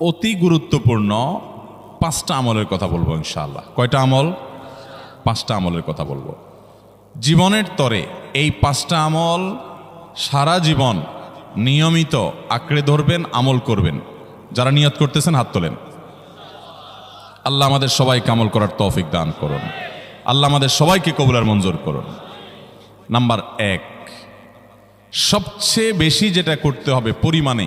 অতি গুরুত্বপূর্ণ পাঁচটা আমলের কথা বলব ইনশাআল্লাহ। কয়টা আমল? পাঁচটা আমলের কথা বলব। জীবনের তরে এই পাঁচটা আমল সারা জীবন নিয়মিত আঁকড়ে ধরবেন, আমল করবেন। যারা নিয়ত করতেছেন, হাত তোলেন। আল্লাহ আমাদের সবাইকে আমল করার তৌফিক দান করুন। আল্লাহ আমাদের সবাইকে কবুলার মঞ্জুর করুন। নাম্বার এক, সবচেয়ে বেশি যেটা করতে হবে পরিমাণে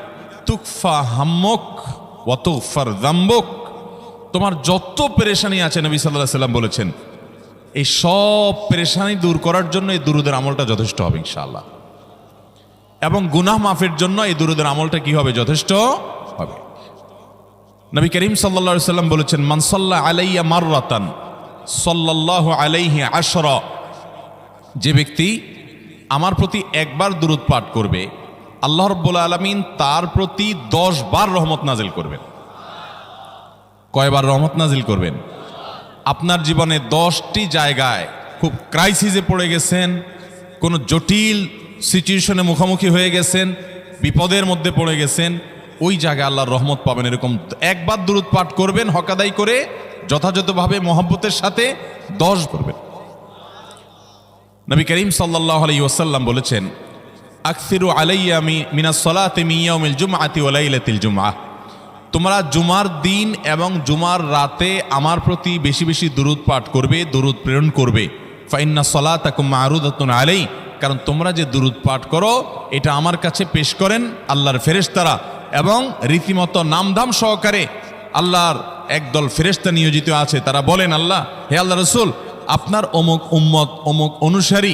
তুকফা হাম্মক ওয়াতুফার দাম্বক। তোমার যত পেরেশানি আছে, নবী সাল্লাহ সাল্লাম বলেছেন, এই সব পেরেশানি দূর করার জন্য এই দুরুদের আমলটা যথেষ্ট হবে, ইনশাআল্লাহ। এবং গুনাহ মাফের জন্য এই দুরুদের আমলটা কি হবে? যথেষ্ট হবে। নবী করিম সাল্লা সাল্লাম বলেছেন মানসাল্লাহ আলাইয়া মাররাতান, সাল্লাল্লাহু আলাইহি আশরা। যে ব্যক্তি আমার প্রতি একবার দূরত পাঠ করবে আল্লাহ রব্বুল আলমিন তার প্রতি দশ বার রহমত নাজিল করবেন। কয়বার রহমত নাজিল করবেন? আপনার জীবনে দশটি জায়গায় খুব ক্রাইসিসে পড়ে গেছেন, কোনো জটিল সিচুয়েশনে মুখোমুখি হয়ে গেছেন, বিপদের মধ্যে পড়ে গেছেন, ওই জায়গায় আল্লাহর রহমত পাবেন এরকম একবার দূরত পাঠ করবেন, হকাদাই করে যথাযথভাবে মহব্বতের সাথে দশ করবেন। নবী করিম সাল্লাহ আলাই ওসাল্লাম বলেছেন আকসিরু আলাইয়া মি মিনা সলাতে মিয়াউমিল জুমআতি ওয়ালাইলাতিল জুমআ। তোমরা জুমার দিন এবং জুমার রাতে আমার প্রতি বেশি বেশি দুরুদ পাঠ করবে, দুরুদ প্রেরণ করবে। ফাইন্না সলাতাকুম মারুদাতুন আলাই কারণ তোমরা যে দুরুদ পাঠ করো, এটা আমার কাছে পেশ করেন আল্লাহর ফেরেশতারা এবং রীতিমতো নামধাম সহকারে আল্লাহর একদল ফেরেশতা নিয়োজিত আছে। তারা বলেন, আল্লাহ, হে আল্লাহ রসুল, আপনার অমুক উম্মত অমুক অনুসারী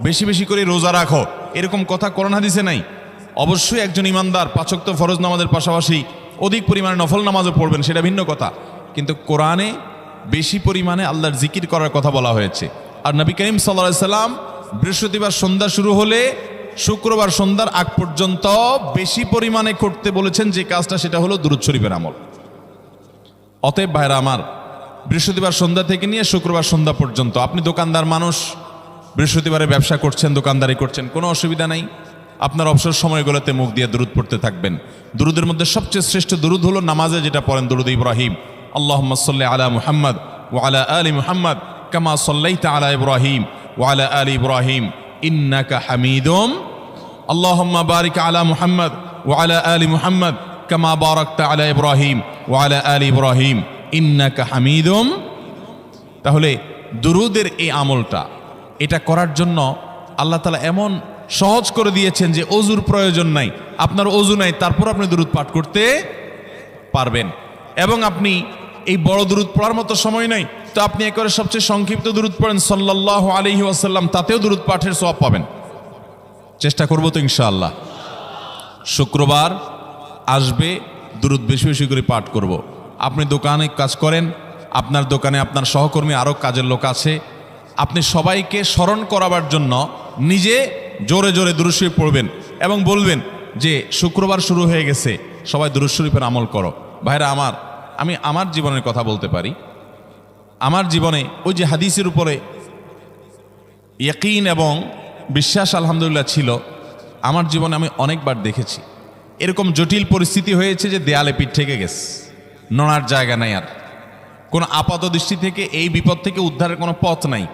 বেশি বেশি করে রোজা রাখো। এরকম কথা কোরআন হাদিসে নাই। অবশ্যই একজন ইমানদার পাচক্ত ফরজ নামাজের পাশাপাশি অধিক পরিমাণে নফল নামাজও পড়বেন, সেটা ভিন্ন কথা। কিন্তু কোরআনে বেশি পরিমাণে আল্লাহর জিকির করার কথা বলা হয়েছে। আর নবী করিম সাল্লা সাল্লাম বৃহস্পতিবার সন্ধ্যা শুরু হলে শুক্রবার সন্ধ্যার আগ পর্যন্ত বেশি পরিমাণে করতে বলেছেন, যে কাজটা সেটা হলো দুরুদ শরীফের আমল। অতএব ভাইরা আমার, বৃহস্পতিবার সন্ধ্যা থেকে নিয়ে শুক্রবার সন্ধ্যা পর্যন্ত আপনি দোকানদার মানুষ বৃহস্পতিবারে ব্যবসা করছেন, দোকানদারি করছেন, কোনো অসুবিধা নাই। আপনার অবসর সময়গুলোতে মুখ দিয়ে দুরুদ পড়তে থাকবেন। দুরুদের মধ্যে সবচেয়ে শ্রেষ্ঠ দুরুদ হলো নামাজে যেটা পড়েন দুরুদ ইব্রাহিম। আল্লাহ সাল্লাহ আলা মুহাম্মদ ও আলা আলী মুহাম্মদ কামা সাল্লাইতা আলা ইব্রাহিম ও আলা আলী ইব্রাহিম। ইন্নাকা হামিদুম। আল্লাহুম্মা বারিক আলা মুহাম্মদ ও আলা আলী মুহাম্মদ কামা বারাকতা আলা ইব্রাহিম ও আলা আলী ইব্রাহিম। ইন্নাকা হামিদুম। তাহলে দুরুদের এই আমলটা এটা করার জন্য আল্লাহ তালা এমন সহজ করে দিয়েছেন যে অজুর প্রয়োজন নাই। আপনার অজু নাই, তারপর আপনি দুরুদ পাঠ করতে পারবেন। এবং আপনি এই বড় দুরুদ পড়ার মতো সময় নাই, তো আপনি একবারে সবচেয়ে সংক্ষিপ্ত দুরুদ পড়েন সাল্লাহ আলহি আসাল্লাম তাতেও দুরুদ পাঠের সব পাবেন। চেষ্টা করব তো ইনশাআল্লাহ। শুক্রবার আসবে, দুরুদ বেশি বেশি করে পাঠ করব। আপনি দোকানে কাজ করেন, আপনার দোকানে আপনার সহকর্মী আরও কাজের লোক আছে আপনি সবাইকে স্মরণ করাবার জন্য নিজে জোরে জোরে দুরুশরীফ পড়বেন এবং বলবেন যে, শুক্রবার শুরু হয়ে গেছে, সবাই দুরুশরীফের আমল করো। ভাইরা আমার, আমি আমার জীবনের কথা বলতে পারি। আমার জীবনে ওই যে হাদিসের উপরে ইয়কিন এবং বিশ্বাস আলহামদুলিল্লাহ ছিল, আমার জীবনে আমি অনেকবার দেখেছি। এরকম জটিল পরিস্থিতি হয়েছে যে দেয়ালে পিঠ থেকে গেছে, নড়ার জায়গা নাই আর। কোনো আপাত দৃষ্টি থেকে, এই বিপদ থেকে উদ্ধারের কোনো পথ নাই।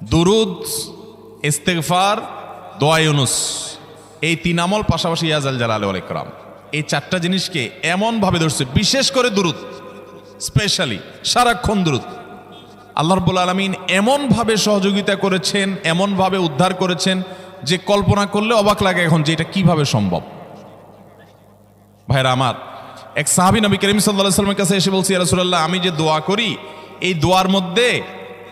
দুরুদ, ইস্তেগফার দোয়ায়ুনুস এই তিন আমল পাশাপাশি ইয়াজাল জালাল আলাইকরাম এই চারটা জিনিসকে এমনভাবে ধরছে, বিশেষ করে দুরুদ, স্পেশালি সারাক্ষণ দুরুদ। আল্লাহ রব্বুল আলমিন এমনভাবে সহযোগিতা করেছেন, এমনভাবে উদ্ধার করেছেন, যে কল্পনা করলে অবাক লাগে এখন যে এটা কীভাবে সম্ভব। ভাইরা আমার, এক সাহাবি নবী করিম সাল্লাহ সাল্লামের কাছে এসে বলছি রাসুলাল্লাহ, আমি যে দোয়া করি, এই দোয়ার মধ্যে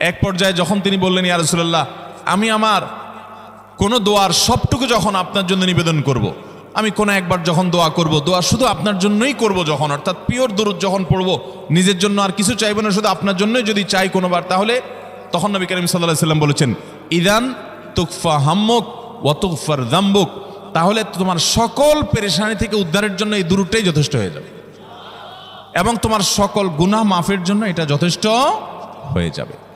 এক পর্যায়ে যখন তিনি বললেন, ইয়া আমি আমার কোনো দোয়ার সবটুকু যখন আপনার জন্য নিবেদন করব। আমি কোনো একবার যখন দোয়া করব, দোয়া শুধু আপনার জন্যই করব যখন, অর্থাৎ পিওর দরুদ যখন পড়ব, নিজের জন্য আর কিছু চাইব না, শুধু আপনার জন্যই যদি চাই কোনোবার, তাহলে তখন নবী করিম সাল্লাহ সাল্লাম বলেছেন, ইদান তুকফা হাম্মুক ওয়াতুকফার দাম্বুক তাহলে তোমার সকল পেরেশানি থেকে উদ্ধারের জন্য এই দূরটাই যথেষ্ট হয়ে যাবে এবং তোমার সকল গুনাহ মাফের জন্য এটা যথেষ্ট হয়ে যাবে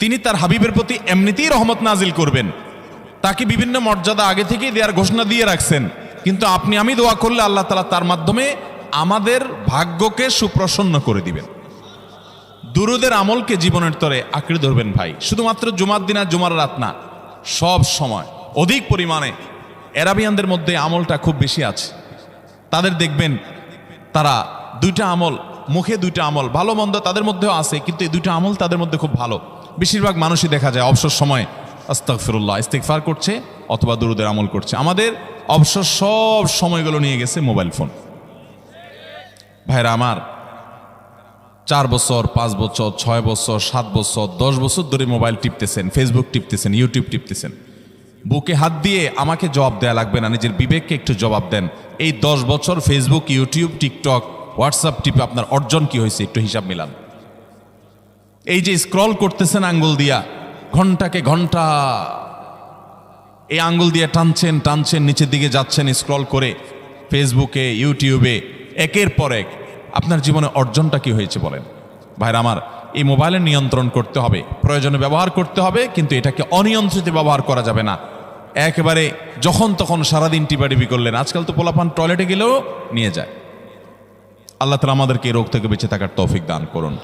তিনি তার হাবিবের প্রতি এমনিতেই রহমত নাজিল করবেন। তাকে বিভিন্ন মর্যাদা আগে থেকেই দেওয়ার ঘোষণা দিয়ে রাখছেন। কিন্তু আপনি আমি দোয়া করলে আল্লাহ তালা তার মাধ্যমে আমাদের ভাগ্যকে সুপ্রসন্ন করে দিবেন। দুরুদের আমলকে জীবনের তরে আঁকড়ে ধরবেন ভাই। শুধুমাত্র জুমার দিন আর জুমার রাত না, সব সময়, অধিক পরিমাণে। এরাবিয়ানদের মধ্যে আমলটা খুব বেশি আছে। তাদের দেখবেন, তারা দুইটা আমল, মুখে দুইটা আমল, ভালো মন্দ তাদের মধ্যেও আছে, কিন্তু এই দুইটা আমল তাদের মধ্যে খুব ভালো। বেশিরভাগ মানুষই দেখা যায় অবসর সময় আস্তাকফিরুল্লাহ ইস্তেকফার করছে অথবা দুরুদের আমল করছে। আমাদের অবসর সব সময়গুলো নিয়ে গেছে মোবাইল ফোন। ভাইরা আমার, চার বছর, পাঁচ বছর, ছয় বছর, সাত বছর, দশ বছর ধরে মোবাইল টিপতেছেন, ফেসবুক টিপতেছেন, ইউটিউব টিপতেছেন। বুকে হাত দিয়ে আমাকে জবাব দেয়া লাগবে না, নিজের বিবেককে একটু জবাব দেন। এই দশ বছর ফেসবুক, ইউটিউব, টিকটক, হোয়াটসঅ্যাপ টিপে আপনার অর্জন কি হয়েছে একটু হিসাব মিলান। এই যে স্ক্রল করতেছেন আঙ্গুল দিয়া, ঘন্টাকে ঘণ্টা। এই আঙ্গুল দিয়ে টানছেন টানছেন, নিচের দিকে যাচ্ছেন স্ক্রল করে ফেসবুকে ইউটিউবে একের পর এক। আপনার জীবনে অর্জনটা কি হয়েছে বলেন? ভাইরা আমার, এই মোবাইলের নিয়ন্ত্রণ করতে হবে, প্রয়োজনে ব্যবহার করতে হবে, কিন্তু এটাকে অনিয়ন্ত্রিত ব্যবহার করা যাবে না। একেবারে যখন তখন সারাদিন টিপাটিপি করলেন, আজকাল তো পোলাপান টয়লেটে গেলেও নিয়ে যায়। আল্লাহ তালা আমাদেরকে রোগ থেকে বেঁচে থাকার তৌফিক দান করুন।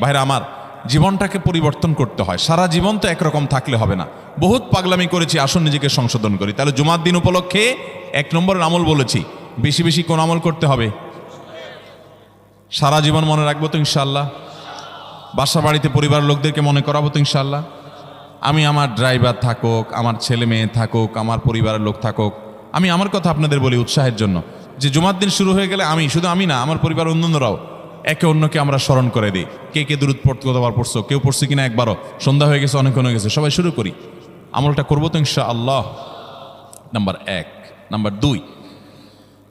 ভাইরা আমার জীবনটাকে পরিবর্তন করতে হয়। সারা জীবন তো একরকম থাকলে হবে না। বহুত পাগলামি করেছি, আসুন নিজেকে সংশোধন করি। তাহলে জুমার দিন উপলক্ষে এক নম্বরের আমল বলেছি, বেশি বেশি কোন আমল করতে হবে? সারা জীবন মনে রাখব তো ইনশাল্লাহ বাসা বাড়িতে পরিবার লোকদেরকে মনে করাবো তো ইনশাল্লাহ আমি আমার ড্রাইভার থাকুক, আমার ছেলে মেয়ে থাকুক, আমার পরিবারের লোক থাকুক, আমি আমার কথা আপনাদের বলি উৎসাহের জন্য। যে জুমার দিন শুরু হয়ে গেলে আমি, শুধু আমি না, আমার পরিবার অন্যান্যরাও। একে অন্যকে আমরা স্মরণ করে দিই। কে কে দূরত পড়তে কতবার পড়ছো? কেউ পড়ছে কিনা একবারও? সন্ধ্যা হয়ে গেছে, অনেকক্ষণ হয়ে গেছে। সবাই শুরু করি। আমলটা করব তো ইনশা আল্লাহ নাম্বার এক। নাম্বার দুই।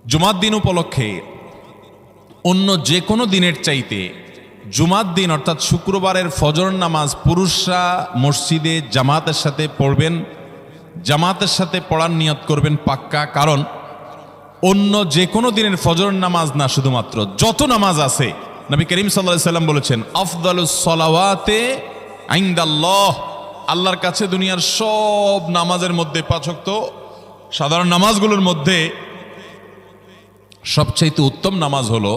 জুমার দিন উপলক্ষে অন্য যে কোনো দিনের চাইতে জুমার দিন, অর্থাৎ শুক্রবারের ফজর নামাজ পুরুষরা মসজিদে জামাতের সাথে পড়বেন, জামাতের সাথে পড়ার নিয়ত করবেন পাক্কা। কারণ অন্য যে কোনো দিনের ফজর নামাজ না শুধুমাত্র, যত নামাজ আছে নবী করিম সাল্লাহ সাল্লাম বলেছেন আফদালুস সলাওয়াতে আইন্দাল্লাহ। আল্লাহর কাছে দুনিয়ার সব নামাজের মধ্যে পাচক সাধারণ নামাজগুলোর মধ্যে সবচাইতে উত্তম নামাজ হলো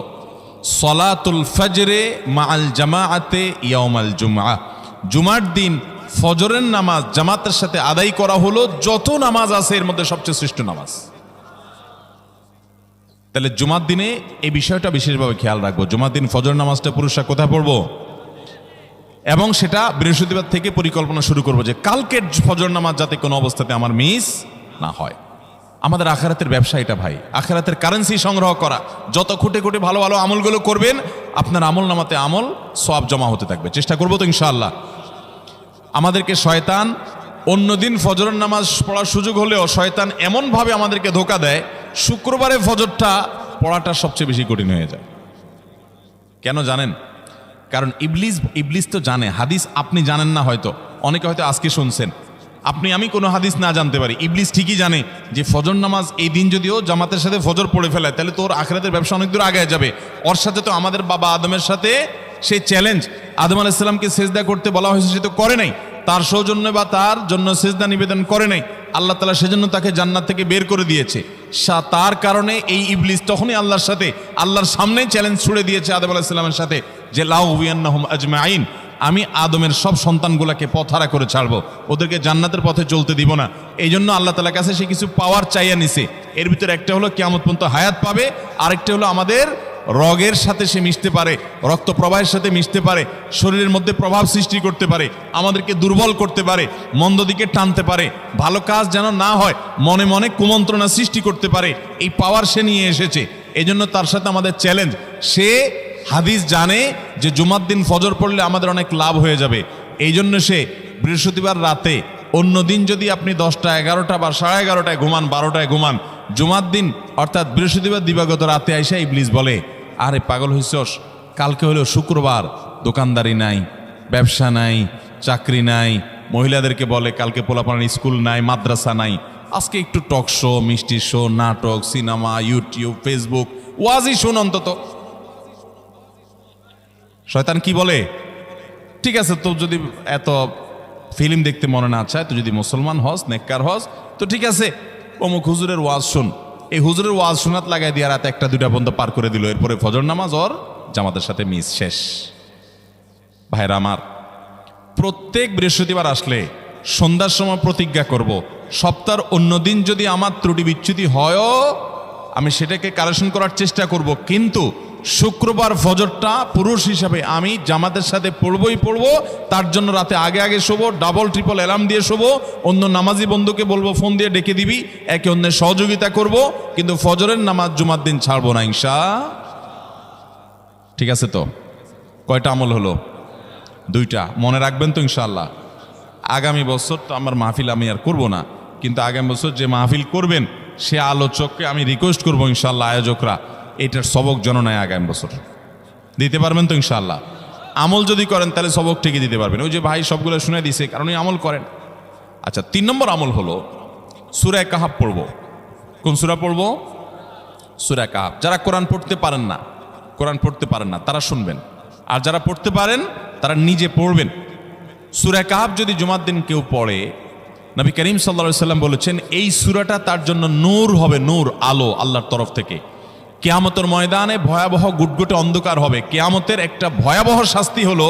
সলাতুল ফজরে মাআল জামাআতে ইয়াউমাল জুমআ জুমার দিন ফজরের নামাজ জামাতের সাথে আদায় করা হলো, যত নামাজ আছে এর মধ্যে সবচেয়ে শ্রেষ্ঠ নামাজ। তাহলে জুমার দিনে এই বিষয়টা বিশেষভাবে খেয়াল রাখব। জুমার দিন ফজর নামাজটা পুরুষরা কোথায় পড়ব? এবং সেটা বৃহস্পতিবার থেকে পরিকল্পনা শুরু করব যে কালকের ফজর নামাজ যাতে কোনো অবস্থাতে আমার মিস না হয়। আমাদের আখারাতের ব্যবসা এটা ভাই। আখারাতের কারেন্সি সংগ্রহ করা। যত খুঁটে খুঁটে ভালো ভালো আমলগুলো করবেন, আপনার আমল নামাতে আমল সব জমা হতে থাকবে। চেষ্টা করব তো ইনশাআল্লাহ। আমাদেরকে শয়তান অন্যদিন ফজরের নামাজ পড়ার সুযোগ হলেও শয়তান এমনভাবে আমাদেরকে ধোকা দেয়, শুক্রবারে ফজরটা পড়াটা সবচেয়ে বেশি কঠিন হয়ে যায়। কেন জানেন? কারণ ইবলিস ইবলিস তো জানে, হাদিস আপনি জানেন না হয়তো, অনেকে হয়তো আজকে শুনছেন। আপনি, আমি কোনো হাদিস না জানতে পারি, ইবলিস ঠিকই জানে যে ফজর নামাজ এই দিন যদিও জামাতের সাথে ফজর পড়ে ফেলায়, তাহলে তোর আখরাতের ব্যবসা অনেক দূর আগে যাবে। ওর সাথে তো আমাদের বাবা আদমের সাথে সেই চ্যালেঞ্জ আদম আলাইসাল্লামকে সেজদা করতে বলা হয়েছে, সে তো করে নাই। তার সৌজন্য বা তার জন্য সেজদা নিবেদন করে নাই। আল্লাহ তালা সেজন্য তাকে জান্নাত থেকে বের করে দিয়েছে। তার কারণে এই ইবলিস তখনই আল্লাহর সাথে, আল্লাহর সামনে চ্যালেঞ্জ ছুড়ে দিয়েছে আদম আলাহিসাল্লামের সাথে যে, লাউ হুয়ান্নাহুম আজমাইন আমি আদমের সব সন্তানগুলোকে পথহারা করে ছাড়বো। ওদেরকে জান্নাতের পথে চলতে দিব না। এই জন্য আল্লাহ তালার কাছে সে কিছু পাওয়ার চাইয়া নিছে। এর ভিতরে একটা হলো কেমন পর্যন্ত হায়াত পাবে, আরেকটা হলো আমাদের রগের সাথে সে মিশতে পারে, রক্ত প্রবাহের সাথে মিশতে পারে, শরীরের মধ্যে প্রভাব সৃষ্টি করতে পারে, আমাদেরকে দুর্বল করতে পারে, মন্দ দিকে টানতে পারে, ভালো কাজ যেন না হয়, মনে মনে কুমন্ত্রণা সৃষ্টি করতে পারে, এই পাওয়ার সে নিয়ে এসেছে। এজন্য তার সাথে আমাদের চ্যালেঞ্জ সে হাদিস জানে যে জুমার দিন ফজর পড়লে আমাদের অনেক লাভ হয়ে যাবে। এই জন্য সে বৃহস্পতিবার রাতে অন্য দিন যদি আপনি দশটা এগারোটা বা সাড়ে এগারোটায় ঘুমান, বারোটায় ঘুমান, জুমার দিন অর্থাৎ বৃহস্পতিবার দিবাগত রাতে আইসা ইবলিস বলে আরে পাগল হইছস? কালকে হলো শুক্রবার। দোকানদারি নাই, ব্যবসা নাই, চাকরি নাই। মহিলাদেরকে বলে কালকে পোলাপানের স্কুল নাই, মাদ্রাসা নাই। আজকে একটু টক শো, মিষ্টি শো, নাটক, সিনেমা, ইউটিউব, ফেসবুক ওয়াজই শুন অন্তত। শয়তান কি বলে? ঠিক আছে তো যদি এত ফিল্ম দেখতে মনে না চায় তো যদি মুসলমান হস, নেককার হস, তো ঠিক আছে, অমুক হুজুরের ওয়াজ শুন। এই হুজুরের ওয়াজ শোনাত লাগাই দিয়ে রাতে একটা দুটা পর্যন্ত পার করে দিল। এরপরে ফজর নামাজ ওর জামাতের সাথে মিস শেষ। ভাইরা আমার, প্রত্যেক বৃহস্পতিবার আসলে সন্ধ্যার সময় প্রতিজ্ঞা করব, সপ্তাহের অন্য দিন যদি আমার ত্রুটি বিচ্যুতি হয়ও, আমি সেটাকে কারেকশন করার চেষ্টা করব। কিন্তু শুক্রবার ফজরটা পুরুষ হিসাবে আমি জামাতের সাথে পড়বই পড়ব, তার জন্য রাতে আগে আগে শোবো ডাবল ট্রিপল অ্যালার্ম দিয়ে শোবো, অন্য নামাজি বন্ধুকে বলব ফোন দিয়ে ডেকে দিবি, একে অন্যের সহযোগিতা করব, কিন্তু ফজরের নামাজ জুমার দিন ছাড়বো না, ইনশা। ঠিক আছে তো? কয়টা আমল হলো? দুইটা। মনে রাখবেন তো ইনশাল্লাহ আগামী বছর তো আমার মাহফিল আমি আর করব না, কিন্তু আগামী বছর যে মাহফিল করবেন, সে আলোচককে আমি রিকোয়েস্ট করব ইনশাল্লাহ আয়োজকরা। এটার সবক জননায় আগামী বছর। দিতে পারবেন তো ইনশাল্লাহ আমল যদি করেন, তাহলে সবক ঠিকই দিতে পারবেন। ওই যে ভাই সবগুলো শুনে দিছে, কারণ আমল করেন। আচ্ছা তিন নম্বর আমল হলো সুরায় কাহাব পড়ব। কোন সুরা পড়ব? সুরায় কাহাব যারা কোরআন পড়তে পারেন না, কোরআন পড়তে পারেন না, তারা শুনবেন। আর যারা পড়তে পারেন, তারা নিজে পড়বেন। সুরা কাহাব যদি জুমার দিন কেউ পড়ে, নবী করিম সাল্লা সাল্লাম বলেছেন, এই সুরাটা তার জন্য নূর হবে, নূর, আলো, আল্লাহর তরফ থেকে। কেয়ামতের ময়দানে ভয়াবহ গুটগুটে অন্ধকার হবে। কেয়ামতের একটা ভয়াবহ শাস্তি হলো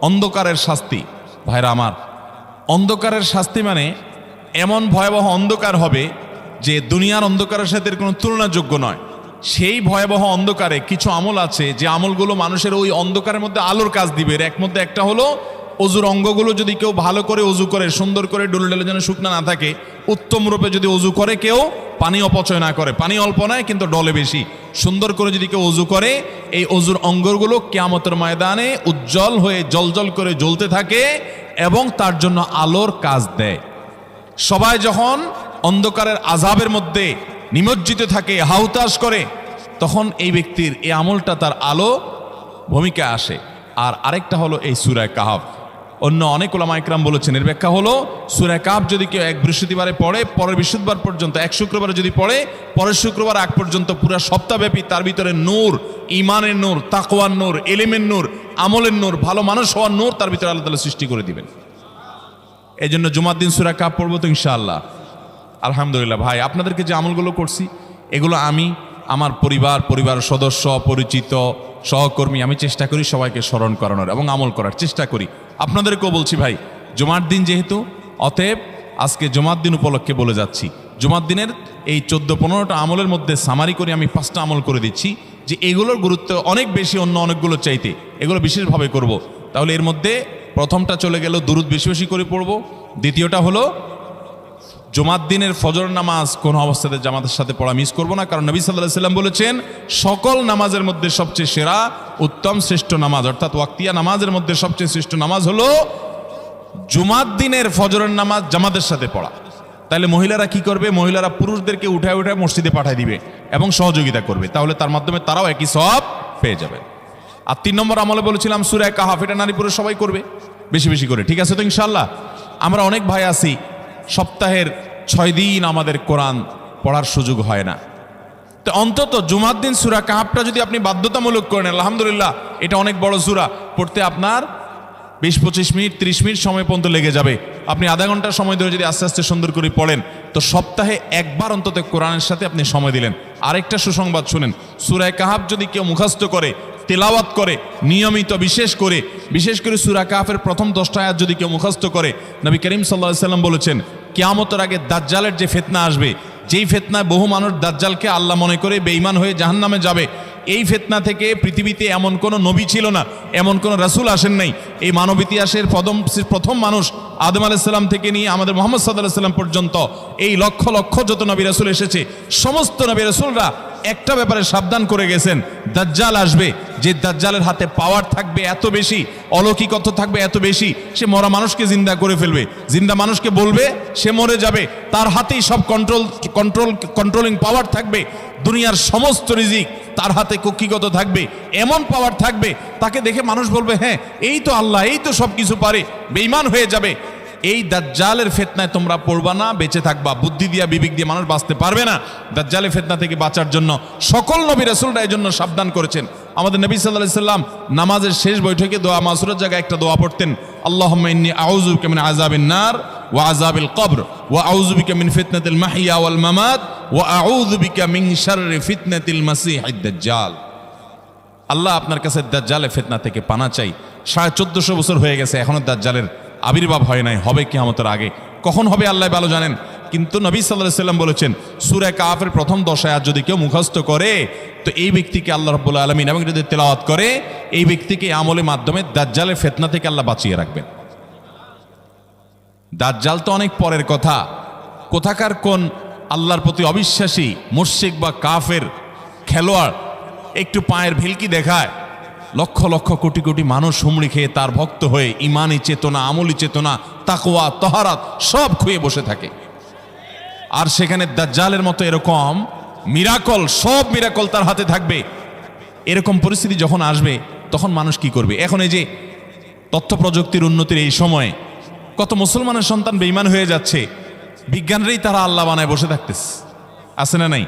অন্ধকারের শাস্তি। ভাইরা আমার, অন্ধকারের শাস্তি মানে এমন ভয়াবহ অন্ধকার হবে যে দুনিয়ার অন্ধকারের সাথে কোনো তুলনাযোগ্য নয়। সেই ভয়াবহ অন্ধকারে কিছু আমল আছে, যে আমলগুলো মানুষের ওই অন্ধকারের মধ্যে আলোর কাজ দিবে। এর এক মধ্যে একটা হলো অজুর অঙ্গগুলো যদি কেউ ভালো করে অজু করে, সুন্দর করে ডুলে ডুলে যেন শুকনা না থাকে, উত্তম রূপে যদি অজু করে কেউ, পানি অপচয় না করে। পানি অল্প নয়, কিন্তু ডলে বেশি। সুন্দর করে যদি কেউ অজু করে, এই অজুর অঙ্গগুলো কেয়ামতের ময়দানে উজ্জ্বল হয়ে জলজল করে জ্বলতে থাকে এবং তার জন্য আলোর কাজ দেয়। সবাই যখন অন্ধকারের আজাবের মধ্যে নিমজ্জিত থাকে হাউতাস করে, তখন এই ব্যক্তির এই আমলটা তার আলো ভূমিকা আসে। আর আরেকটা হলো এই সুরায় কাহাব অন্য অনেক ওলামা ইকরাম বলেছেন। এর ব্যাখ্যা হলো সুরায় কাপ যদি কেউ এক বৃহস্পতিবারে পড়ে, পরের বৃহস্পতিবার পর্যন্ত, এক শুক্রবারে যদি পড়ে, পরের শুক্রবার আগ পর্যন্ত পুরো সপ্তাহব্যাপী তার ভিতরে নূর ইমানের নূর, তাকওয়ার নূর এলিমের নূর, আমলের নূর, ভালো মানুষ হওয়ার নূর তার ভিতরে আল্লাহ তালা সৃষ্টি করে দিবেন। এই জন্য জুমার দিন সুরা কাপ পড়ব তো ইনশাআল্লাহ। আলহামদুলিল্লাহ ভাই, আপনাদেরকে যে আমলগুলো করছি, এগুলো আমি, আমার পরিবার পরিবার সদস্য, পরিচিত, সহকর্মী, আমি চেষ্টা করি সবাইকে স্মরণ করানোর এবং আমল করার। চেষ্টা করি। আপনাদেরকেও বলছি ভাই, জুমার দিন যেহেতু, অতএব আজকে জুমার দিন উপলক্ষে বলে যাচ্ছি। জুমার দিনের এই চোদ্দ পনেরোটা আমলের মধ্যে সামারি করে আমি পাঁচটা আমল করে দিচ্ছি, যে এগুলোর গুরুত্ব অনেক বেশি অন্য অনেকগুলোর চাইতে। এগুলো বিশেষভাবে করব। তাহলে এর মধ্যে প্রথমটা চলে গেল দুরুদ বেশি বেশি করে পড়ব। দ্বিতীয়টা হলো জুমার দিনের ফজর নামাজ কোন অবস্থাতে জামাতের সাথে পড়া মিস করব না, কারণ নবী সাল্লাহ সাল্লাম বলেছেন, সকল নামাজের মধ্যে সবচেয়ে সেরা, উত্তম শ্রেষ্ঠ নামাজ, অর্থাৎ ওয়াক্তিয়া নামাজের মধ্যে সবচেয়ে শ্রেষ্ঠ নামাজ হলো জুমার দিনের ফজরের নামাজ জামাতের সাথে পড়া। তাহলে মহিলারা কি করবে? মহিলারা পুরুষদেরকে উঠায় উঠায় মসজিদে পাঠায় দিবে এবং সহযোগিতা করবে। তাহলে তার মাধ্যমে তারাও একই সব পেয়ে যাবে। আর তিন নম্বর আমলে বলেছিলাম সুরায় কাহাফ, এটা নারী পুরুষ সবাই করবে বেশি বেশি করে। ঠিক আছে তো ইনশাল্লাহ আমরা অনেক ভাই আছি সপ্তাহের ছয় দিন আমাদের কোরআন পড়ার সুযোগ হয় না। তো অন্তত জুমার দিন সুরা কাহাবটা যদি আপনি বাধ্যতামূলক করেন, আলহামদুলিল্লাহ, এটা অনেক বড় সুরা। পড়তে আপনার বিশ, পঁচিশ মিনিট, ত্রিশ মিনিট সময় পর্যন্ত লেগে যাবে। আপনি আধা ঘণ্টা সময় ধরে যদি আস্তে আস্তে সুন্দর করে পড়েন, তো সপ্তাহে একবার অন্তত কোরআনের সাথে আপনি সময় দিলেন। আরেকটা সুসংবাদ শুনেন, সুরায় কাহাব যদি কেউ মুখস্থ করে তেলাওয়াত করে, নিয়মিত, বিশেষ করে বিশেষ করে সুরা কাফের প্রথম দশটা আয়াত যদি কেউ মুখস্থ করে, নবী করিম সাল্লাহ সাল্লাম বলেছেন, কেয়ামতের আগে দাজ্জালের যে ফেতনা আসবে, যেই ফেতনায় বহু মানুষ দাজ্জালকে আল্লাহ মনে করে বেঈমান হয়ে জাহান্নামে যাবে এই ফেতনা থেকে পৃথিবীতে এমন কোনো নবী ছিল না, এমন কোনো রাসুল আসেন নাই। এই মানব ইতিহাসের প্রথম প্রথম মানুষ আদম আলাইসাল্লাম থেকে নিয়ে আমাদের মোহাম্মদ সাল্লাম পর্যন্ত এই লক্ষ লক্ষ যত নবী রাসুল এসেছে, সমস্ত নবী রাসুলরা একটা ব্যাপারে সাবধান করে গেছেন, দাজ্জাল আসবে, যে দাজ্জালের হাতে পাওয়ার থাকবে এত বেশি, অলৌকিকত্ব থাকবে এত বেশি, সে মরা মানুষকে জিন্দা করে ফেলবে। জিন্দা মানুষকে বলবে, সে মরে যাবে, তার হাতেই সব কন্ট্রোল কন্ট্রোল কন্ট্রোলিং পাওয়ার থাকবে দুনিয়ার সমস্ত রিজিক তার হাতে কক্ষিগত থাকবে, এমন পাওয়ার থাকবে, তাকে দেখে মানুষ বলবে হ্যাঁ এই তো আল্লাহ, এই তো সব কিছু পারে বেইমান হয়ে যাবে। এই দাজ্জালের ফেতনায় তোমরা পড়বা না, বেঁচে থাকবা, বুদ্ধি দিয়া, বিবেক দিয়ে মানুষ বাঁচতে পারবে না। দাজ্জালের ফেতনা থেকে বাঁচার জন্য সকল নবী রাসুলরা এই জন্য সাবধান করেছেন। আমাদের নবী আলাইহি সাল্লাম নামাজের শেষ বৈঠকে দোয়া মাসুরের জায়গায় একটা দোয়া পড়তেন, আল্লাহুম্মা ইন্নী আউযু বিকা মিন নার ওয়া আযাবিল কবর ওয়া আউযু বিকা মিন ফিতনাতিল মাহইয়া ওয়াল আউযু বিকা মিন শাররি ফিতনাতিল দাজ্জাল। আল্লাহ আপনার কাছে দাজ্জালের ফেতনা থেকে পানা চাই। সাড়ে চোদ্দশো বছর হয়ে গেছে, এখনও দাজ্জালের আবির্ভাব হয় নাই, হবে কিয়ামতের আগে। কখন হবে আল্লাহ ভালো জানেন? কিন্তু নবী সাল্লাহ সাল্লাম বলেছেন, সুরে কাফের প্রথম দশায় যদি কেউ মুখস্থ করে, তো এই ব্যক্তিকে আল্লাহ রব্বুল আলমিন এবং যদি তেলাওয়াত করে, এই ব্যক্তিকে আমলের মাধ্যমে দাজ্জালের ফেতনা থেকে আল্লাহ বাঁচিয়ে রাখবেন। দাজ্জাল তো অনেক পরের কথা। কোথাকার কোন আল্লাহর প্রতি অবিশ্বাসী মুর্শিক বা কাফের খেলোয়াড় একটু পায়ের ভিলকি দেখায়, লক্ষ লক্ষ কোটি কোটি মানুষ হুমড়ি খেয়ে তার ভক্ত হয়ে, ইমানি চেতনা, আমলি চেতনা তাকোয়া তহারাত সব খুয়ে বসে থাকে। আর সেখানে দাজ্জালের মতো এরকম মিরাকল, সব মিরাকল তার হাতে থাকবে। এরকম পরিস্থিতি যখন আসবে, তখন মানুষ কি করবে? এখন এই যে তথ্য প্রযুক্তির উন্নতির এই সময়ে কত মুসলমানের সন্তান বেইমান হয়ে যাচ্ছে, বিজ্ঞানেরই তারা আল্লাহ বানায় বসে থাকতেছে। আছে না নাই?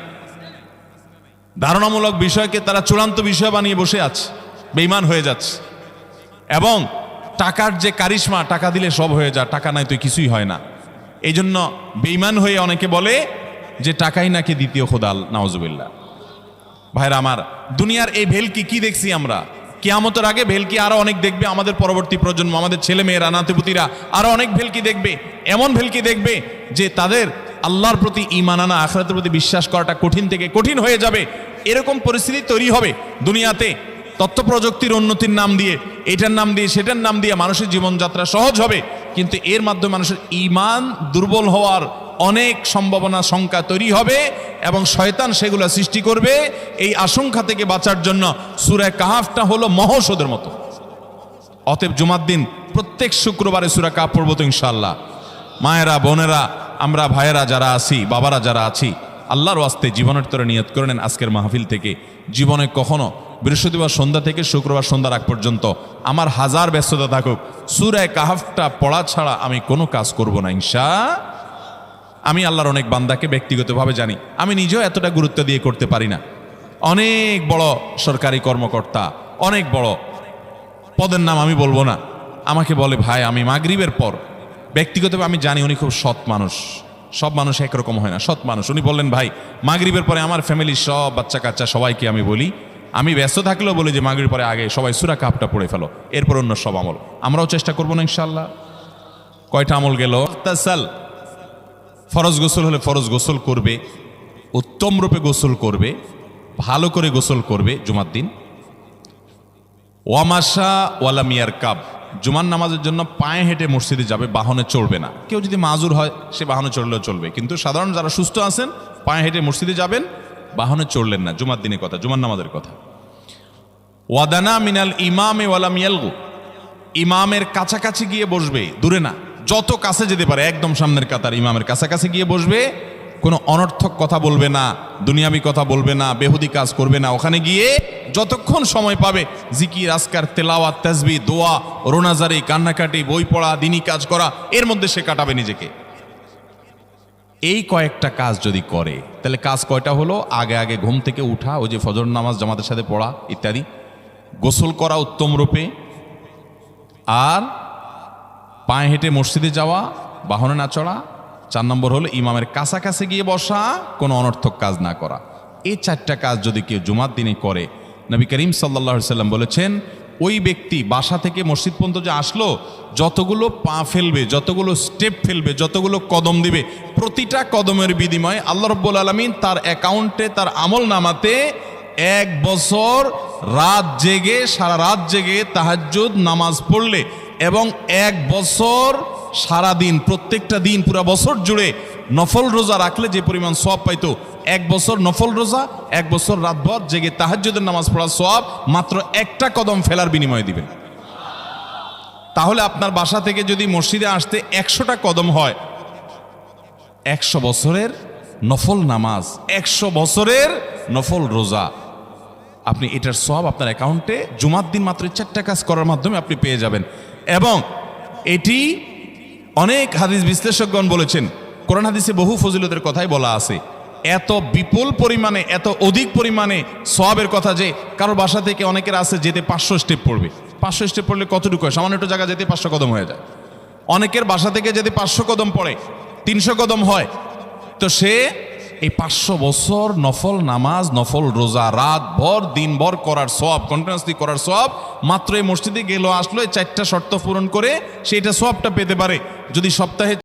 ধারণামূলক বিষয়কে তারা চূড়ান্ত বিষয় বানিয়ে বসে আছে বেইমান হয়ে যাচ্ছে। এবং টাকার যে কারিশমা, টাকা দিলে সব হয়ে যায়, টাকা নাই তো কিছুই হয় না। এই জন্য বেইমান হয়ে অনেকে বলে যে টাকাই নাকি দ্বিতীয় খোদাল নওয়াজুবিল্লা ভাইরা আমার, দুনিয়ার এই ভেলকি কি দেখছি আমরা? কেয়ামতের আগে ভেলকি আরও অনেক দেখবে, আমাদের পরবর্তী প্রজন্ম, আমাদের ছেলে মেয়েরা নাতিপুতিরা আরও অনেক ভেলকি দেখবে, এমন ভেলকি দেখবে যে তাদের আল্লাহর প্রতি ইমান আনা, আখরাতের প্রতি বিশ্বাস করাটা কঠিন থেকে কঠিন হয়ে যাবে। এরকম পরিস্থিতি তৈরি হবে দুনিয়াতে। তথ্য প্রযুক্তির উন্নতির নাম দিয়ে, এটার নাম দিয়ে, সেটার নাম দিয়ে মানুষের জীবনযাত্রা সহজ হবে। কিন্তু এর মাধ্যমে মানুষের ইমান দুর্বল হওয়ার অনেক সম্ভাবনা, শঙ্কা তৈরি হবে এবং শয়তান সেগুলো সৃষ্টি করবে এই আশঙ্কা থেকে বাঁচার জন্য সুরায় কাহাফটা হলো মহৌষধের মতো। অতএব জুমার দিন প্রত্যেক শুক্রবারে সুরা কাপ পড়ব তো ইনশাল্লাহ মায়েরা, বোনেরা, আমরা ভাইয়েরা যারা আছি, বাবারা যারা আছি, আল্লাহর ওয়াস্তে জীবনের তরে নিয়ত করে নেন আজকের মাহফিল থেকে। জীবনে কখনো বৃহস্পতিবার সন্ধ্যা থেকে শুক্রবার সন্ধ্যা রাগ পর্যন্ত আমার হাজার ব্যস্ততা থাকুক। সুরায় কাহাফটা পড়া ছাড়া আমি কোনো কাজ করব না, ইনশা। আমি আল্লাহর অনেক বান্দাকে ব্যক্তিগতভাবে জানি। আমি নিজেও এতটা গুরুত্ব দিয়ে করতে পারি না। অনেক বড় সরকারি কর্মকর্তা, অনেক বড়। পদের নাম আমি বলব না। আমাকে বলে, ভাই, আমি মাগরিবের পর। ব্যক্তিগতভাবে আমি জানি উনি খুব সৎ মানুষ। সব মানুষ একরকম হয় না, সৎ মানুষ। উনি বললেন, ভাই, মাগরিবের পরে আমার ফ্যামিলির সব বাচ্চা কাচ্চা সবাইকে আমি বলি আমি ব্যস্ত থাকলেও বলি যে মাগরির পরে আগে সবাই সুরা কাপটা পড়ে ফেলো, এরপর অন্য সব আমল। আমরাও চেষ্টা করব না ইনশাল্লাহ কয়টা আমল গেল? তাসাল ফরজ গোসল হলে ফরজ গোসল করবে, উত্তম রূপে গোসল করবে, ভালো করে গোসল করবে জুমার দিন। ওয়ামাশা ওয়ালা মিয়ার কাব জুমার নামাজের জন্য পায়ে হেঁটে মসজিদে যাবে, বাহনে চড়বে না। কেউ যদি মাজুর হয়, সে বাহনে চড়লেও চলবে। কিন্তু সাধারণ যারা সুস্থ আছেন, পায়ে হেঁটে মসজিদে যাবেন বাহনে চড়লেন না, জুমার দিনের কথা, জুমার নামাজের কথা। ওয়াদানা মিনাল ইমামে ওয়ালা মিয়ালগু ইমামের কাছাকাছি গিয়ে বসবে, দূরে না, যত কাছে যেতে পারে, একদম সামনের কাতার ইমামের কাছাকাছি গিয়ে বসবে, কোনো অনর্থক কথা বলবে না, দুনিয়াবি কথা বলবে না, বেহুদি কাজ করবে না, ওখানে গিয়ে যতক্ষণ সময় পাবে, জিকির আসকার তেলাওয়াত, তাজবি, দোয়া, রোনাজারি, কান্নাকাটি, বই পড়া দিনী কাজ করা, এর মধ্যে সে কাটাবে নিজেকে। এই কয়েকটা কাজ যদি করে, তাহলে কাজ কয়টা হলো? আগে আগে ঘুম থেকে উঠা, ওই যে ফজর নামাজ, জামাতের সাথে পড়া, ইত্যাদি। গোসল করা উত্তম রূপে। আর পায়ে হেঁটে মসজিদে যাওয়া, বাহনে না চড়া। চার নম্বর হলো ইমামের কাছাকাছি গিয়ে বসা, কোনো অনর্থক কাজ না করা। এই চারটা কাজ যদি কেউ জুমার দিনে করে, নবী করিম সাল্লাহ সাল্লাম বলেছেন ওই ব্যক্তি বাসা থেকে মসজিদ পর্যন্ত যে আসলো, যতগুলো পা ফেলবে, যতগুলো স্টেপ ফেলবে, যতগুলো কদম দিবে, প্রতিটা কদমের বিনিময়ে আল্লাহ রব্বুল আলমিন তার অ্যাকাউন্টে তার আমল নামাতে এক বছর রাত জেগে, সারা রাত জেগে তাহাজ্জুদ, নামাজ পড়লে এবং এক বছর সারা দিন প্রত্যেকটা দিন, পুরো বছর জুড়ে নফল রোজা রাখলে যে পরিমাণ সব পাইতো এক বছর নফল রোজা, এক বছর রাতভর জেগে তাহাজ্জুদের নামাজ পড়ার সব মাত্র একটা কদম ফেলার বিনিময়ে দিবেন। তাহলে আপনার বাসা থেকে যদি মসজিদে আসতে একশোটা কদম হয়, একশো বছরের নফল নামাজ, একশো বছরের নফল রোজা। আপনি এটার সব আপনার অ্যাকাউন্টে জুমার দিন মাত্র চারটা কাজ করার মাধ্যমে আপনি পেয়ে যাবেন। এবং এটি অনেক হাদিস বিশ্লেষকগণ বলেছেন, কোরআন হাদিসে বহু ফজিলতের কথাই বলা আছে। এত বিপুল পরিমাণে, এত অধিক পরিমাণে সবের কথা যে কারোর বাসা থেকে অনেকের আছে যেতে পাঁচশো স্টেপ পড়বে। পাঁচশো স্টেপ পড়লে কতটুকু হয়? সামান্য একটু জায়গা যেতে পাঁচশো কদম হয়ে যায়। অনেকের বাসা থেকে যদি পাঁচশো কদম পড়ে, তিনশো কদম হয়। তো সে এই পাঁচশো বছর নফল নামাজ, নফল রোজা, রাত ভর দিনভর করার সব কন্টিনিউসলি করার সব মাত্র এই মসজিদে গেল, আসলো, এই চারটা শর্ত পূরণ করে সেইটা সবটা পেতে পারে। যদি সপ্তাহে